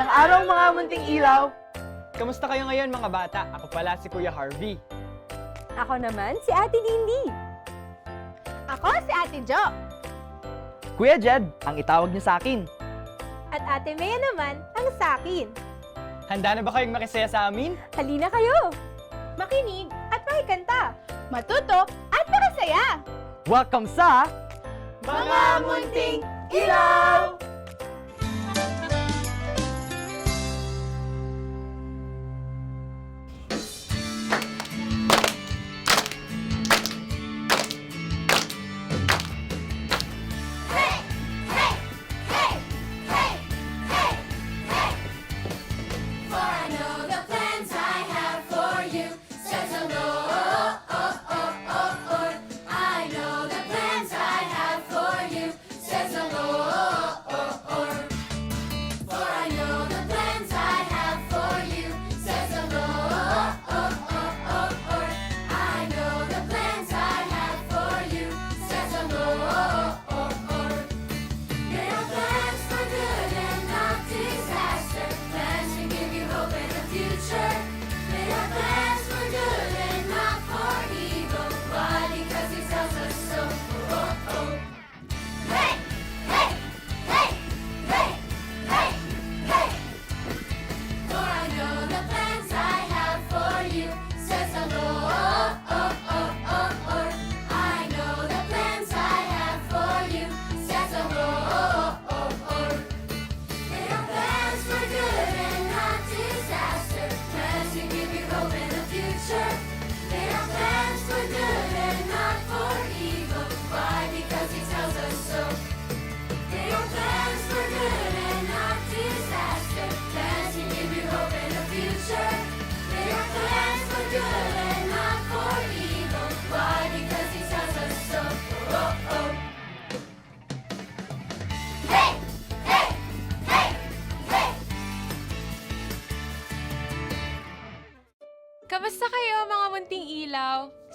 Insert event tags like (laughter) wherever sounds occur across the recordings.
Magandang araw mga munting ilaw! Kamusta kayo ngayon mga bata? Ako pala si Kuya Harvey. Ako naman, si Ate Lindy. Ako si Ate Jo. Kuya Jed, ang itawag niyo sa akin. At Ate Mea naman, ang sakin. Handa na ba kayong makisaya sa amin? Halina kayo! Makinig at makikanta. Matuto at makasaya. Welcome sa... Mga munting ilaw!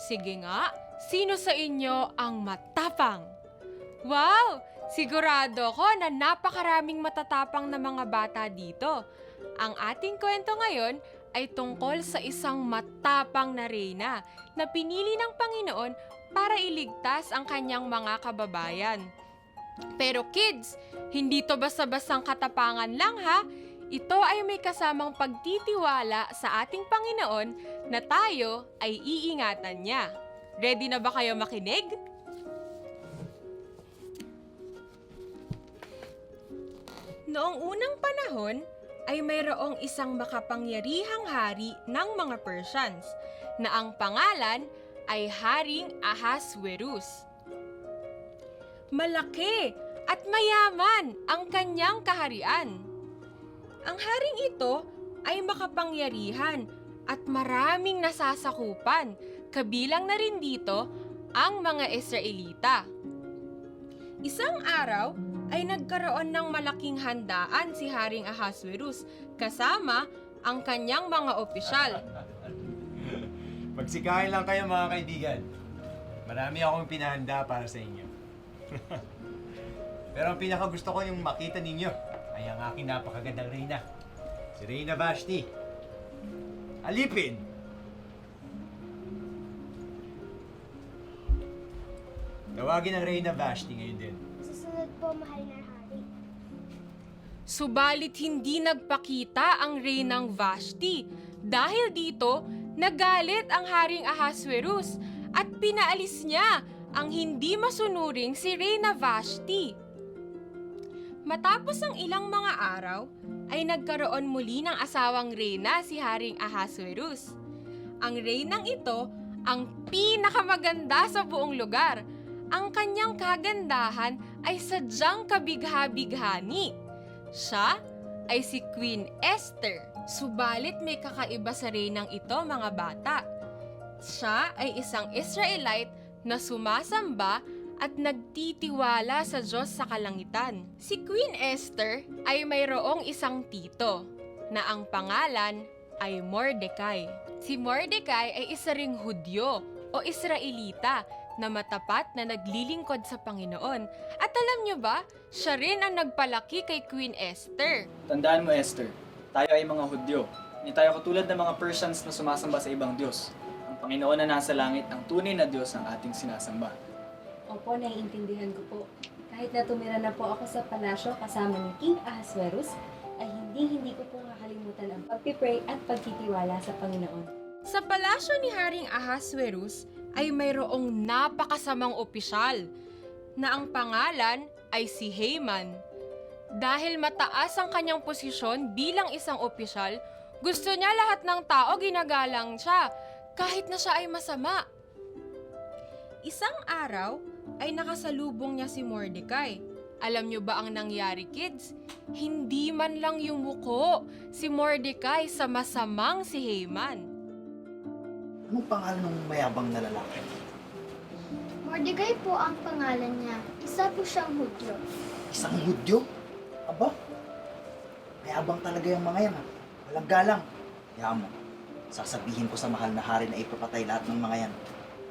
Sige nga, sino sa inyo ang matapang? Wow! Sigurado ko na napakaraming matatapang na mga bata dito. Ang ating kwento ngayon ay tungkol sa isang matapang na reyna na pinili ng Panginoon para iligtas ang kanyang mga kababayan. Pero kids, hindi to basta-bastang katapangan lang ha. Ito ay may kasamang pagtitiwala sa ating Panginoon na tayo ay iingatan niya. Ready na ba kayo makinig? Noong unang panahon, ay mayroong isang makapangyarihang hari ng mga Persians na ang pangalan ay Haring Ahasverus. Malaki at mayaman ang kanyang kaharian. Ang haring ito ay makapangyarihan at maraming nasasakupan, kabilang na rin dito ang mga Israelita. Isang araw ay nagkaroon ng malaking handaan si Haring Ahasverus kasama ang kanyang mga opisyal. (laughs) Magsikain lang kayo mga kaibigan. Marami akong pinahanda para sa inyo. (laughs) Pero ang pinaka gusto ko yung makita ninyo ay ang aking napakagandang Reyna. Si Reyna Vashti. Alipin! Tawagin ang Reyna Vashti ngayon din. Susunod po, mahal na hari. Subalit hindi nagpakita ang reynang Vashti. Dahil dito, nagalit ang Haring Ahasverus at pinaalis niya ang hindi masunuring si Reyna Vashti. Matapos ang ilang mga araw, ay nagkaroon muli ng asawang reyna si Haring Ahasverus. Ang reynang ito ang pinakamaganda sa buong lugar. Ang kanyang kagandahan ay sadyang kabigha-bighani. Siya ay si Queen Esther. Subalit may kakaiba sa reynang ito mga bata. Siya ay isang Israelite na sumasamba at nagtitiwala sa Diyos sa kalangitan. Si Queen Esther ay mayroong isang tito na ang pangalan ay Mordecai. Si Mordecai ay isa ring Hudyo o Israelita na matapat na naglilingkod sa Panginoon. At alam nyo ba, siya rin ang nagpalaki kay Queen Esther. Tandaan mo, Esther, tayo ay mga Hudyo. Hindi tayo katulad ng mga Persians na sumasamba sa ibang Diyos. Ang Panginoon na nasa langit ang tunay na Diyos ang ating sinasamba. Opo, naiintindihan ko po. Kahit na tumira na po ako sa palasyo kasama ni King Ahasuerus, ay hindi-hindi ko po kakalimutan ang pagpipray at pagtitiwala sa Panginoon. Sa palasyo ni Haring Ahasuerus ay mayroong napakasamang opisyal na ang pangalan ay si Haman. Dahil mataas ang kanyang posisyon bilang isang opisyal, gusto niya lahat ng tao ginagalang siya kahit na siya ay masama. Isang araw ay nakasalubong niya si Mordecai. Alam niyo ba ang nangyari, kids? Hindi man lang yumuko si Mordecai sa masamang si Haman. Anong pangalan ng mayabang na lalaki? Mordecai po ang pangalan niya. Isa po siyang Hudyo. Isang Hudyo? Aba, mayabang talaga yung mga yan ha. Walang galang. Kaya mo, sasabihin ko sa mahal na hari na ipapatay lahat ng mga yan.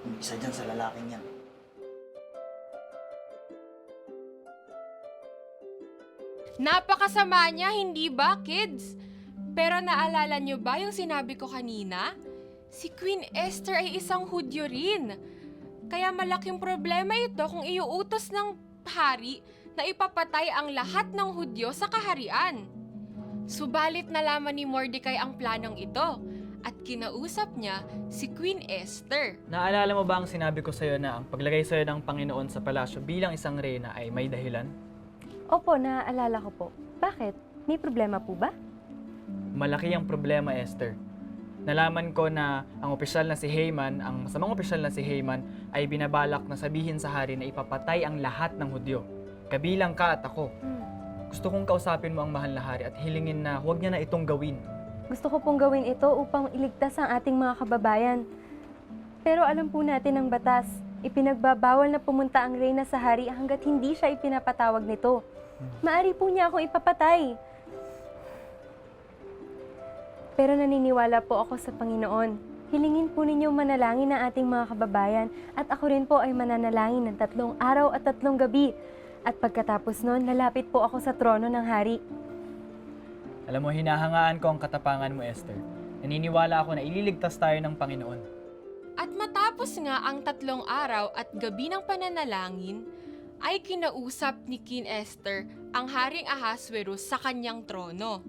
Yung isa dyan sa lalaking yan. Napakasama niya, hindi ba, kids? Pero naalala niyo ba yung sinabi ko kanina? Si Queen Esther ay isang Hudyo rin. Kaya malaking problema ito kung iuutos ng hari na ipapatay ang lahat ng Hudyo sa kaharian. Subalit nalaman ni Mordecai ang planong ito at kinausap niya si Queen Esther. Naalala mo ba ang sinabi ko sa'yo na ang paglagay sa'yo ng Panginoon sa palasyo bilang isang reyna ay may dahilan? Opo, naaalala ko po. Bakit? May problema po ba? Malaki ang problema, Esther. Nalaman ko na ang opisyal na si Haman, ang masamang opisyal na si Haman, ay binabalak na sabihin sa hari na ipapatay ang lahat ng Hudyo. Kabilang ka at ako. Gusto kong kausapin mo ang mahal na hari at hilingin na huwag niya na itong gawin. Gusto ko pong gawin ito upang iligtas ang ating mga kababayan. Pero alam po natin ang batas. Ipinagbabawal na pumunta ang reyna sa hari hanggat hindi siya ipinapatawag nito. Maari po niya akong ipapatay. Pero naniniwala po ako sa Panginoon. Hilingin po ninyo manalangin ang ating mga kababayan at ako rin po ay mananalangin ng tatlong araw at tatlong gabi. At pagkatapos nun, lalapit po ako sa trono ng hari. Alam mo, hinahangaan ko ang katapangan mo, Esther. Naniniwala ako na ililigtas tayo ng Panginoon. At matapos nga ang tatlong araw at gabi ng pananalangin, ay kinausap ni Queen Esther ang Haring Ahasuerus sa kanyang trono.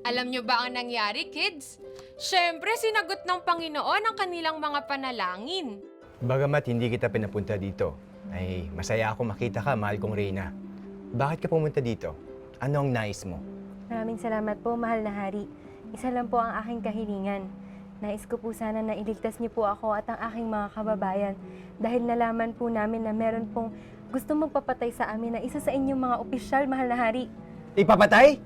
Alam nyo ba ang nangyari, kids? Siyempre, sinagot ng Panginoon ang kanilang mga panalangin. Bagamat hindi kita pinapunta dito, ay masaya ako makita ka, mahal kong Reyna. Bakit ka pumunta dito? Ano ang nais mo? Maraming salamat po, mahal na hari. Isa lang po ang aking kahilingan. Nais ko po sana na iligtas niyo po ako at ang aking mga kababayan dahil nalaman po namin na meron pong gusto magpapatay sa amin na isa sa inyong mga opisyal, mahal na hari. Ipapatay?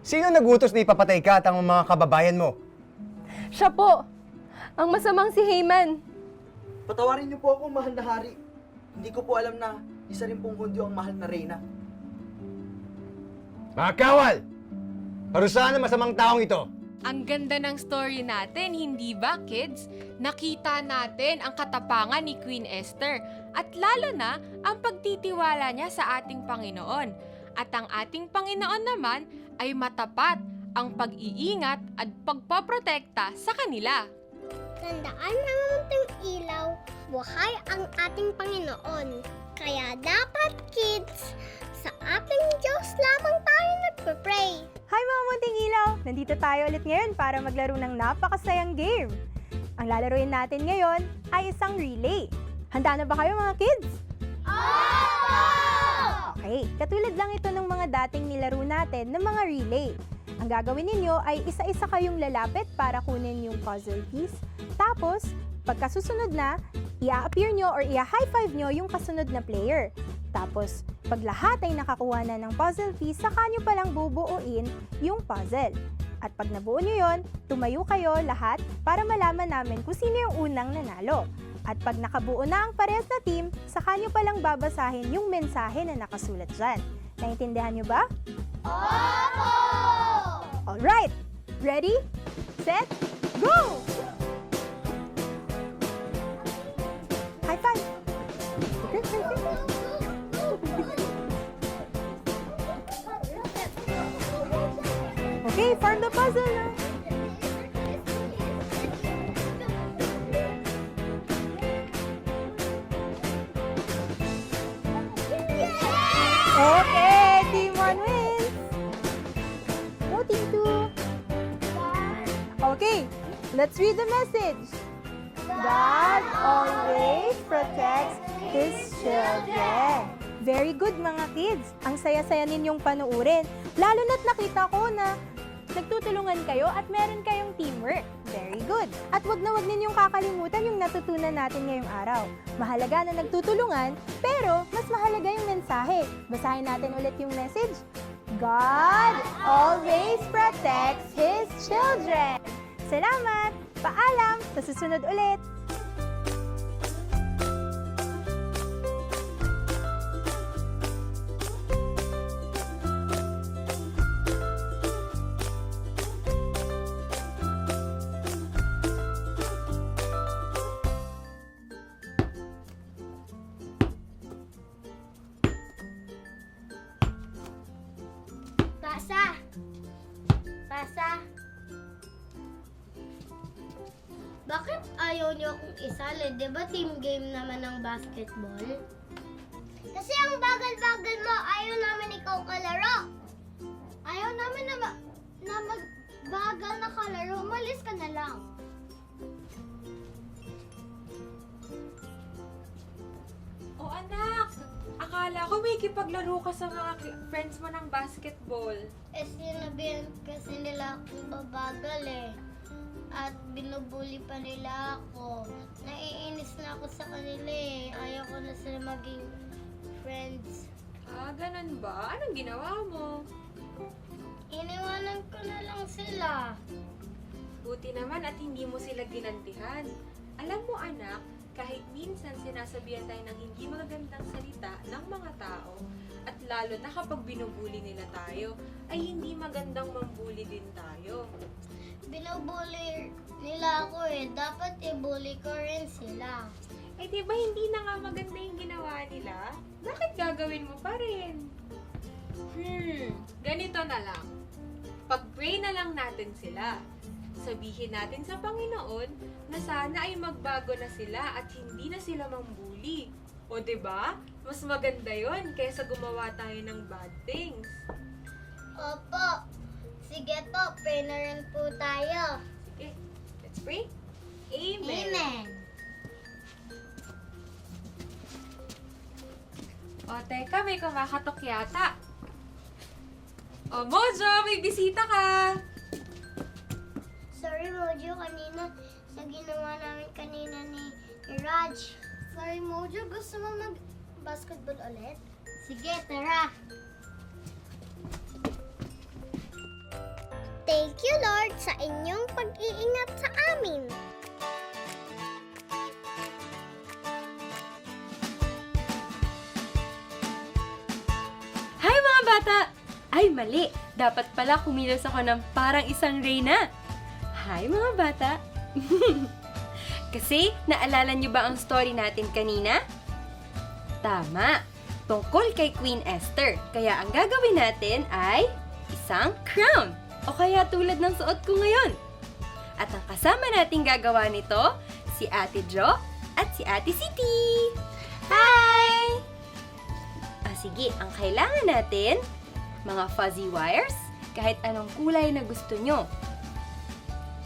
Sino nagutos na ipapatay ka at ang mga kababayan mo? Siya po! Ang masamang si Haman! Patawarin niyo po ako, mahal na hari. Hindi ko po alam na isa rin pong Hudyo ang mahal na reyna. Mga kawal! Parusahan ang masamang taong ito! Ang ganda ng story natin, hindi ba, kids? Nakita natin ang katapangan ni Queen Esther at lalo na ang pagtitiwala niya sa ating Panginoon. At ang ating Panginoon naman ay matapat ang pag-iingat at pagpaprotekta sa kanila. Tandaan ng munting ilaw, buhay ang ating Panginoon. Kaya dapat, kids, sa ating Diyos lamang tayo nagpe-pray. Hi mga munting ilaw! Nandito tayo ulit ngayon para maglaro ng napakasayang game. Ang lalaroin natin ngayon ay isang relay. Handa na ba kayo mga kids? Okay, katulad lang ito ng mga dating nilaro natin ng mga relay. Ang gagawin ninyo ay isa-isa kayong lalapit para kunin yung puzzle piece. Tapos, pagkasusunod na, i-appear nyo or i-high five nyo yung kasunod na player. Tapos, pag lahat ay nakakuha na ng puzzle piece, saka nyo palang bubuuin yung puzzle. At pag nabuo nyo yon, tumayo kayo lahat para malaman namin kung sino yung unang nanalo. At pag nakabuo na ang parehas na team, saka nyo palang babasahin yung mensahe na nakasulat dyan. Naintindihan nyo ba? Opo! Alright! Ready? Set? Go! Puzzle na. Okay, Team 1 wins. Go Team 2. Okay, let's read the message. God always protects His children. Very good mga kids. Ang saya-saya ninyong panuurin. Lalo na't nakita ko na nagtutulungan kayo at meron kayong teamwork. Very good. At wag na wag ninyong kakalimutan yung natutunan natin ngayong araw. Mahalaga na nagtutulungan, pero mas mahalaga yung mensahe. Basahin natin ulit yung message. God always protects His children. Salamat! Paalam! Sa susunod ulit! Isali? Di ba team game naman ng basketball? Kasi ang bagal-bagal mo, ayaw namin ikaw kalaro. Ayaw namin na, ma- na magbagal na kalaro. Umalis ka na lang. O anak, akala ko may kipaglaro ka sa mga ki- friends mo ng basketball. Eh, sinabihan kasi nila akong babagal eh. At binubuli pa nila ako. Naiinis na ako sa kanila eh. Ayaw ko na sila maging friends. Ah, ganun ba? Anong ginawa mo? Iniwanan ko na lang sila. Buti naman at hindi mo sila ginantihan. Alam mo anak, kahit minsan sinasabihan tayo ng hindi magagandang salita ng mga tao, at lalo na kapag binubuli nila tayo, ay hindi magandang mambuli din tayo. Binubuli nila ako eh. Dapat i-bully ko rin sila. Eh di ba hindi na nga maganda yung ginawa nila? Bakit gagawin mo pa rin? Hmm, ganito na lang. Pag-pray na lang natin sila. Sabihin natin sa Panginoon na sana ay magbago na sila at hindi na sila mambuli. O ba? Mas maganda 'yon kaysa gumawa tayo ng bad things. Opo. Sige po, pray na rin po tayo. Sige, let's pray. Amen. Amen. O, teka, may kumakatok yata. O, Mojo, may bisita ka! Sorry, Mojo, kanina sa ginawa namin kanina ni, ni Raj. Sorry, Mojo, gusto mo mag-basketball ulit? Sige, tara. Thank you, Lord, sa inyong pag-iingat sa amin. Hi mga bata! Ay, mali. Dapat pala kumilos ako ng parang isang reyna. Hi mga bata! (laughs) Kasi, naalala niyo ba ang story natin kanina? Tama! Tungkol kay Queen Esther. Kaya ang gagawin natin ay isang crown. O kaya tulad ng suot ko ngayon. At ang kasama nating gagawa nito, si Ate Jo at si Ate Siti. Hi! Ah, sige, ang kailangan natin, mga fuzzy wires, kahit anong kulay na gusto nyo.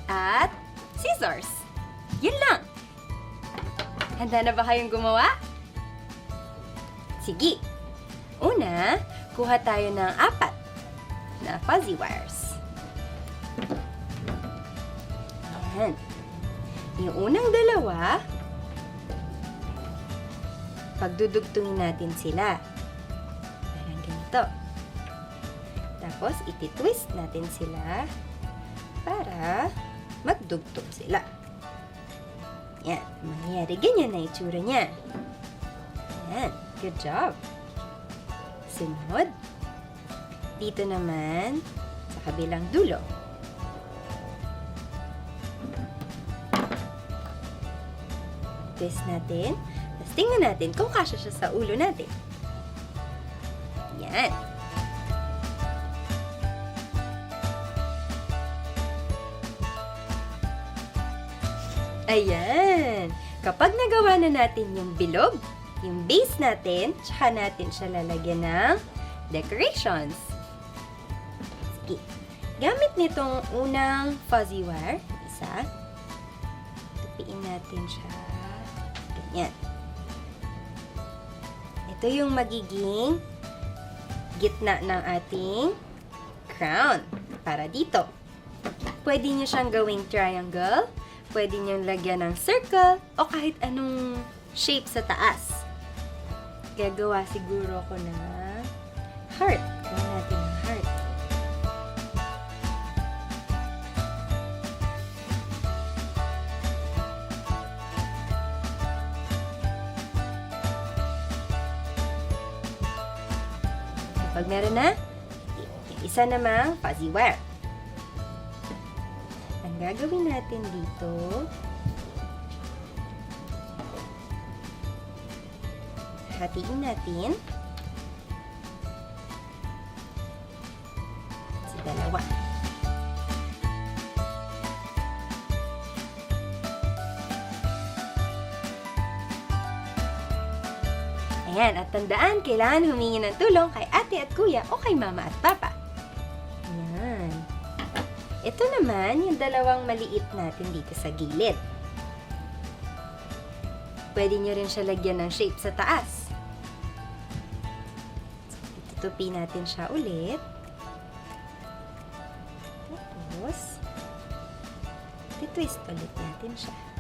At scissors. Yun lang. Handa na ba kayong gumawa? Sige. Una, kuha tayo ng apat na fuzzy wires. Ayan. Yung unang dalawa, pagdudugtungin natin sila. Parang ganito. Tapos, iti-twist natin sila para magdugtong sila. Yan. Mangyayari ganyan na itsura niya. Yan. Good job. Sunod. Dito naman, sa kabilang dulo. dress natin. Tapos tingnan natin kung kasya siya sa ulo natin. Yan. Ayan! Kapag nagawa na natin yung bilog, yung base natin, tsaka natin siya lalagyan ng decorations. Sige. Gamit nitong unang fuzzy wire, isa, tupiin natin siya. Ganyan. Ito yung magiging gitna ng ating crown para dito. Pwede niyo siyang gawing triangle, pwede niyo lagyan ng circle, o kahit anong shape sa taas. Gagawa siguro ko na heart. Meron na, isa namang fuzzy wire. Ang gagawin natin dito, hatiin natin tandaan, kailangan humingi ng tulong kay ate at kuya o kay mama at papa. Ayan. Ito naman yung dalawang maliit natin dito sa gilid. Pwede nyo rin siya lagyan ng shape sa taas. Itutupi natin siya ulit. Tapos, titwist ulit natin siya.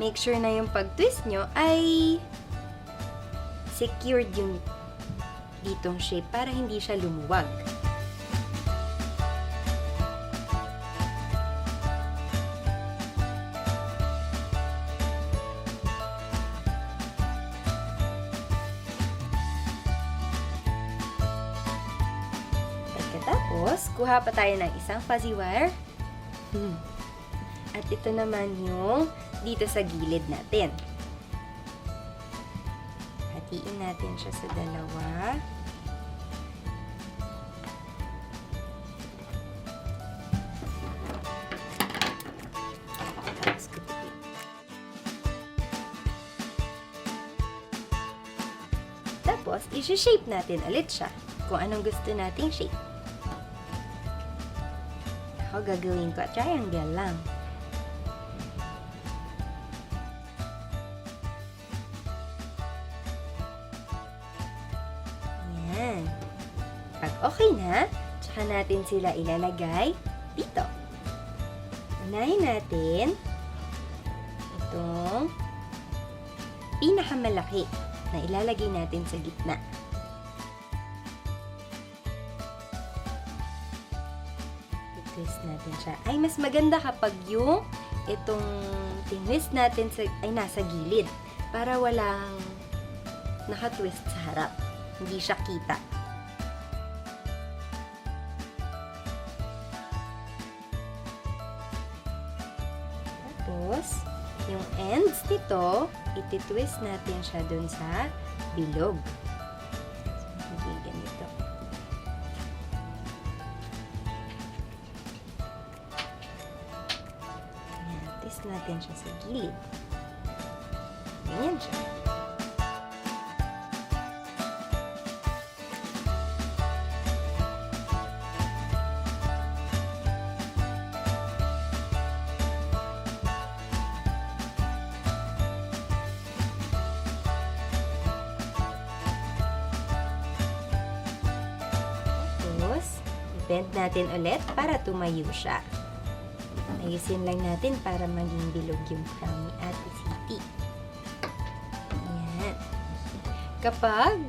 Make sure na yung pag-twist nyo ay secured yung ditong shape para hindi siya lumuwag. Pagkatapos, kuha pa tayo ng isang fuzzy wire. Hmm. At ito naman yung dito sa gilid natin. Hatiin natin siya sa dalawa. Tapos isi-shape natin ulit siya kung anong gusto nating shape. Ako gagawin ko triangle lang. Natin sila ilalagay dito. Unahin natin itong pinakamalaki na ilalagay natin sa gitna. I-twist natin siya. Ay, mas maganda kapag yung itong tinwist natin sa, ay nasa gilid para walang nakatwist sa harap. Hindi siya kita. Ends nito, ititwist natin siya dun sa bilog. So, magiging ganito. Natin siya sa gilid. Ganyan siya. Bend natin ulit para tumayo siya. Ayusin lang natin para maging bilog yung crown ni Ate City. Ayan. Kapag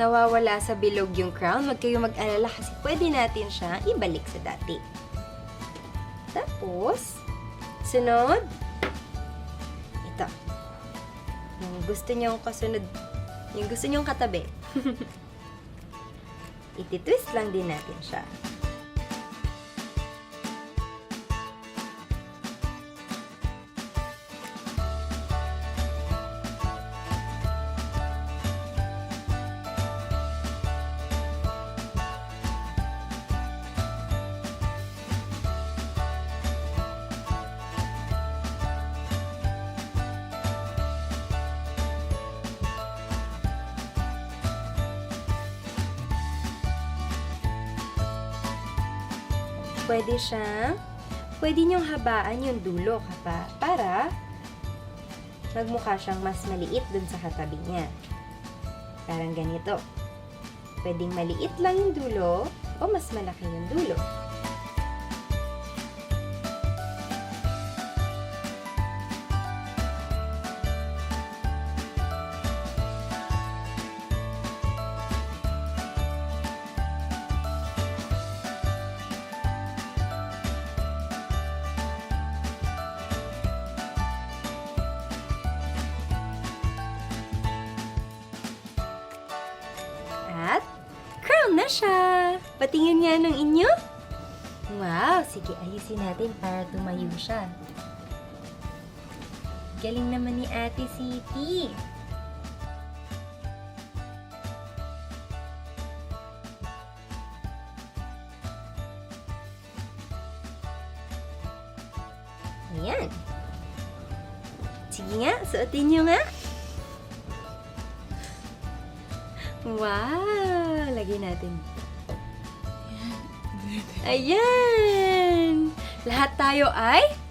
nawawala sa bilog yung crown, huwag kayong mag-alala kasi pwede natin siya ibalik sa dati. Tapos, sunod, ito. Yung gusto niyong kasunod, yung gusto niyong katabi. (laughs) Ititwist lang din natin siya. Pwede siyang, pwede niyong habaan yung dulo kapa, para magmukha siyang mas maliit dun sa katabi niya. Parang ganito. Pwedeng maliit lang yung dulo o mas malaki yung dulo. Galing naman ni Ate City. Ayan. Sige nga, suotin nyo nga. Wow! Lagyan natin. Ayan! Lahat tayo ay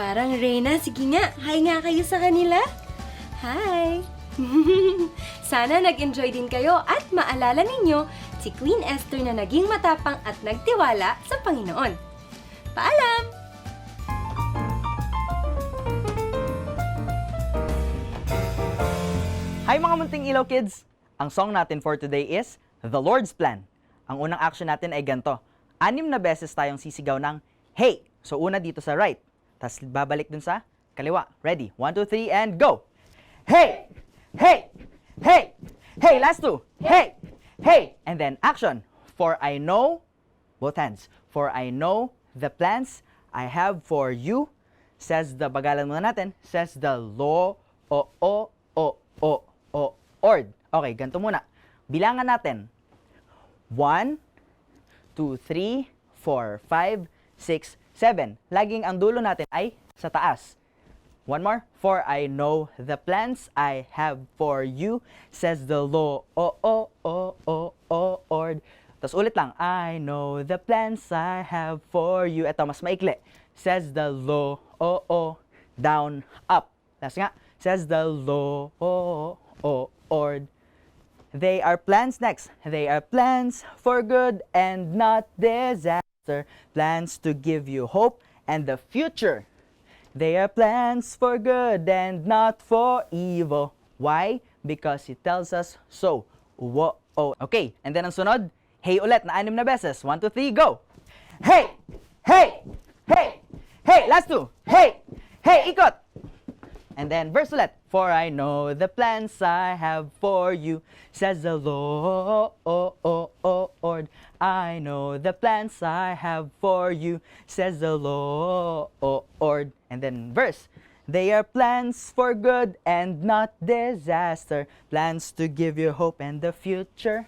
parang Reyna. Sige nga, hi nga kayo sa kanila. Hi! (laughs) Sana nag-enjoy din kayo at maalala ninyo si Queen Esther na naging matapang at nagtiwala sa Panginoon. Paalam! Hi mga munting ilaw kids! Ang song natin for today is The Lord's Plan. Ang unang action natin ay ganito. Anim na beses tayong sisigaw ng Hey! So una dito sa right. Tapos babalik dun sa kaliwa. Ready? One, two, three, and go! Hey! Hey! Hey! Hey! Last two! Hey! Hey! And then action. For I know, both hands. For I know the plans I have for you, says the, bagalan muna natin, says the law, o, o, o, o, o, ord. Okay, ganito muna. Bilangan natin. 1, 2, 3, 4, 5, 6, 7. Laging ang dulo natin ay sa taas. One more. For I know the plans I have for you, says the law. O, o, o, o, o, ord. Tapos ulit lang. I know the plans I have for you. Ito, mas maikli. Says the law. O, o, down, up. Last nga. Says the law. O, o, ord. They are plans next. They are plans for good and not disaster. Plans to give you hope and the future. They are plans for good and not for evil. Why? Because He tells us so. Whoa. Okay, and then ang sunod, hey ulit na anim na beses. One, two, three, go! Hey! Hey! Hey! Hey! Last two! Hey! Hey! Ikot! And then verse ulit. For I know the plans I have for you, says the Lord. I know the plans I have for you, says the Lord. And then verse. They are plans for good and not disaster, plans to give you hope and the future.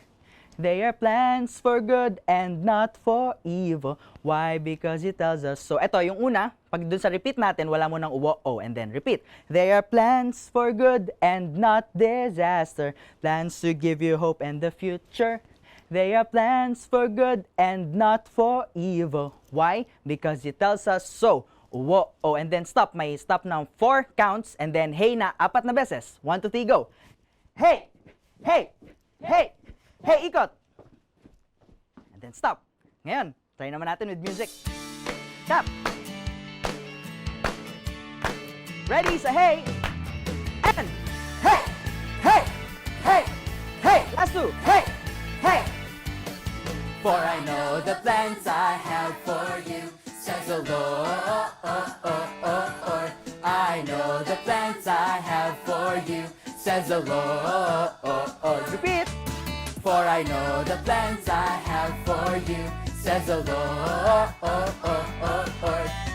They are plans for good and not for evil. Why? Because it tells us so. Ito, yung una, pag dun sa repeat natin, wala mo ng uwo, o, and then repeat. They are plans for good and not disaster. Plans to give you hope and the future. They are plans for good and not for evil. Why? Because it tells us so. Uwo, o, and then stop. May stop ng four counts, and then hey na apat na beses. One, two, three, go. Hey! Hey! Hey! Hey, ikot! And then stop. Ngayon, try naman natin with music. Stop! Ready sa hey! And hey! Hey! Hey! Hey! Last two! Hey! Hey! For I know the plans I have for you, says the Lord. I know the plans I have for you, says the Lord. Repeat! For I know the plans I have for you, says the Lord.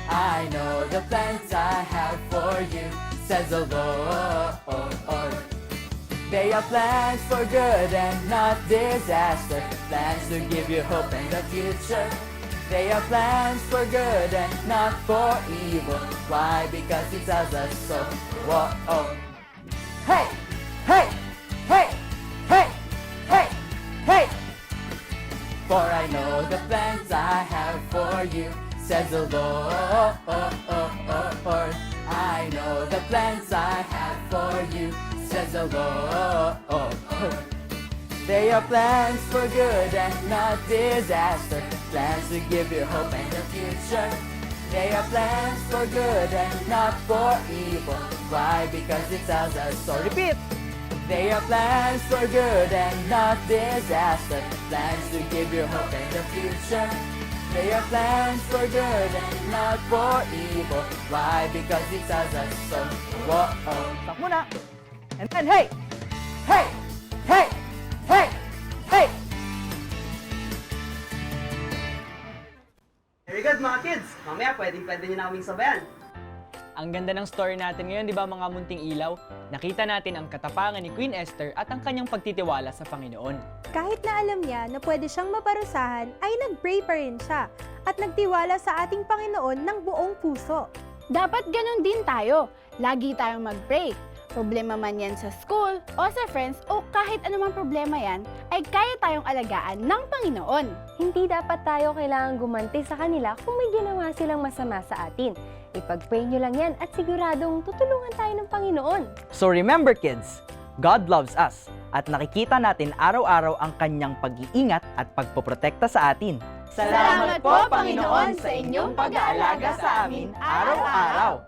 I know the plans I have for you, says the Lord. They are plans for good and not disaster, plans to give you hope in the future. They are plans for good and not for evil. Why? Because it tells us so. Whoa. Hey! I know the plans I have for you, says the Lord. I know the plans I have for you, says the Lord. They are plans for good and not disaster. Plans to give you hope and a future. They are plans for good and not for evil. Why? Because it tells us. Repeat! They are plans for good and not disaster. Plans to give you hope and a future. They are plans for good and not for evil. Why? Because it tells us so. Whoa! Stop muna! And then, hey! Hey! Hey! Hey! Hey! Very good mga kids! Mamaya pwedeng pwede nyo na kaming sabayan. Ang ganda ng story natin ngayon, di ba mga munting ilaw? Nakita natin ang katapangan ni Queen Esther at ang kanyang pagtitiwala sa Panginoon. Kahit na alam niya na pwede siyang maparusahan, ay nag-pray pa rin siya at nagtiwala sa ating Panginoon ng buong puso. Dapat ganun din tayo. Lagi tayong mag-pray. Problema man yan sa school o sa friends o kahit anumang problema yan, ay kaya tayong alagaan ng Panginoon. Hindi dapat tayo kailangang gumanti sa kanila kung may ginawa silang masama sa atin. Ipag-pray nyo lang yan at siguradong tutulungan tayo ng Panginoon. So remember kids, God loves us at nakikita natin araw-araw ang kanyang pag-iingat at pagpoprotekta sa atin. Salamat po, Panginoon, sa inyong pag-aalaga sa amin araw-araw.